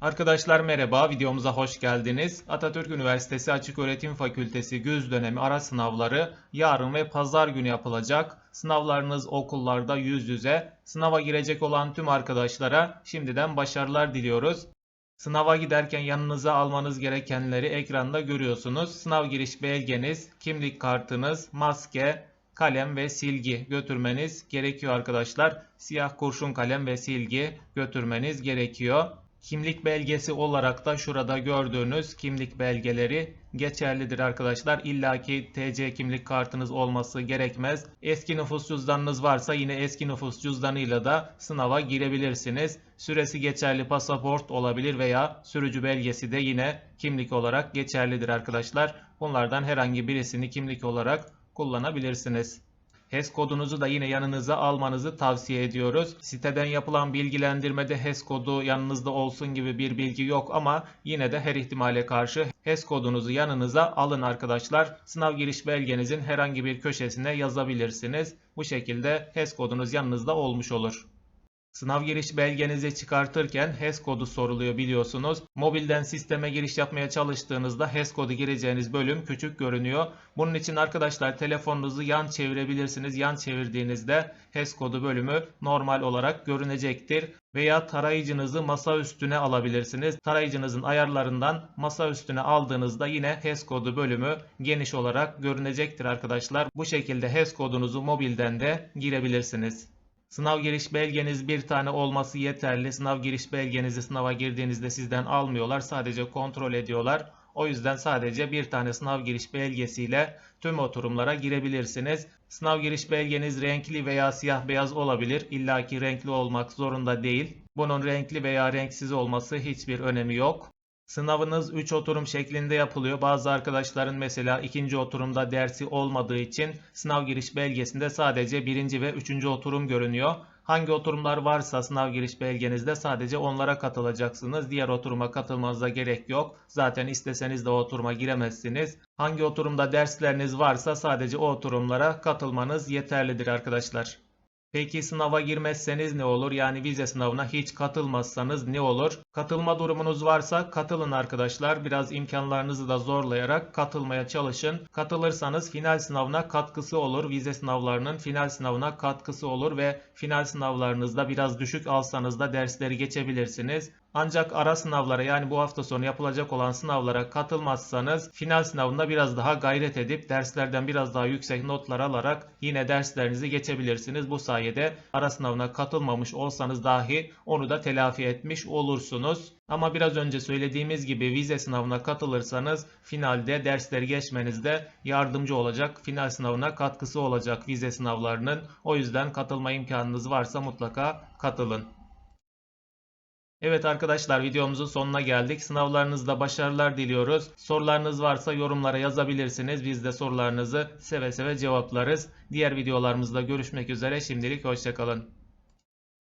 Arkadaşlar merhaba, videomuza hoş geldiniz. Atatürk Üniversitesi Açıköğretim Fakültesi güz dönemi ara sınavları yarın ve pazar günü yapılacak. Sınavlarınız okullarda yüz yüze. Sınava girecek olan tüm arkadaşlara şimdiden başarılar diliyoruz. Sınava giderken yanınıza almanız gerekenleri ekranda görüyorsunuz. Sınav giriş belgeniz, kimlik kartınız, maske, kalem ve silgi götürmeniz gerekiyor arkadaşlar. Siyah kurşun kalem ve silgi götürmeniz gerekiyor. Kimlik belgesi olarak da şurada gördüğünüz kimlik belgeleri geçerlidir arkadaşlar. İlla ki TC kimlik kartınız olması gerekmez. Eski nüfus cüzdanınız varsa yine eski nüfus cüzdanıyla da sınava girebilirsiniz. Süresi geçerli pasaport olabilir veya sürücü belgesi de yine kimlik olarak geçerlidir arkadaşlar. Bunlardan herhangi birisini kimlik olarak kullanabilirsiniz. HES kodunuzu da yine yanınıza almanızı tavsiye ediyoruz. Siteden yapılan bilgilendirmede HES kodu yanınızda olsun gibi bir bilgi yok ama yine de her ihtimale karşı HES kodunuzu yanınıza alın arkadaşlar. Sınav giriş belgenizin herhangi bir köşesine yazabilirsiniz. Bu şekilde HES kodunuz yanınızda olmuş olur. Sınav giriş belgenizi çıkartırken HES kodu soruluyor biliyorsunuz. Mobilden sisteme giriş yapmaya çalıştığınızda HES kodu gireceğiniz bölüm küçük görünüyor. Bunun için arkadaşlar telefonunuzu yan çevirebilirsiniz. Yan çevirdiğinizde HES kodu bölümü normal olarak görünecektir. Veya tarayıcınızı masa üstüne alabilirsiniz. Tarayıcınızın ayarlarından masa üstüne aldığınızda yine HES kodu bölümü geniş olarak görünecektir arkadaşlar. Bu şekilde HES kodunuzu mobilden de girebilirsiniz. Sınav giriş belgeniz bir tane olması yeterli. Sınav giriş belgenizi sınava girdiğinizde sizden almıyorlar. Sadece kontrol ediyorlar. O yüzden sadece bir tane sınav giriş belgesiyle tüm oturumlara girebilirsiniz. Sınav giriş belgeniz renkli veya siyah beyaz olabilir. İlla ki renkli olmak zorunda değil. Bunun renkli veya renksiz olması hiçbir önemi yok. Sınavınız 3 oturum şeklinde yapılıyor. Bazı arkadaşların mesela ikinci oturumda dersi olmadığı için sınav giriş belgesinde sadece birinci ve üçüncü oturum görünüyor. Hangi oturumlar varsa sınav giriş belgenizde sadece onlara katılacaksınız. Diğer oturuma katılmanıza gerek yok. Zaten isteseniz de oturuma giremezsiniz. Hangi oturumda dersleriniz varsa sadece o oturumlara katılmanız yeterlidir arkadaşlar. Peki sınava girmezseniz ne olur? Yani vize sınavına hiç katılmazsanız ne olur? Katılma durumunuz varsa katılın arkadaşlar. Biraz imkanlarınızı da zorlayarak katılmaya çalışın. Katılırsanız final sınavına katkısı olur. Vize sınavlarının final sınavına katkısı olur ve final sınavlarınızda biraz düşük alsanız da dersleri geçebilirsiniz. Ancak ara sınavlara yani bu hafta sonu yapılacak olan sınavlara katılmazsanız final sınavında biraz daha gayret edip derslerden biraz daha yüksek notlar alarak yine derslerinizi geçebilirsiniz. Bu sayede ara sınavına katılmamış olsanız dahi onu da telafi etmiş olursunuz. Ama biraz önce söylediğimiz gibi vize sınavına katılırsanız finalde dersleri geçmenizde yardımcı olacak. Final sınavına katkısı olacak vize sınavlarının. O yüzden katılma imkanınız varsa mutlaka katılın. Evet arkadaşlar videomuzun sonuna geldik. Sınavlarınızda başarılar diliyoruz. Sorularınız varsa yorumlara yazabilirsiniz. Biz de sorularınızı seve seve cevaplarız. Diğer videolarımızda görüşmek üzere. Şimdilik hoşçakalın.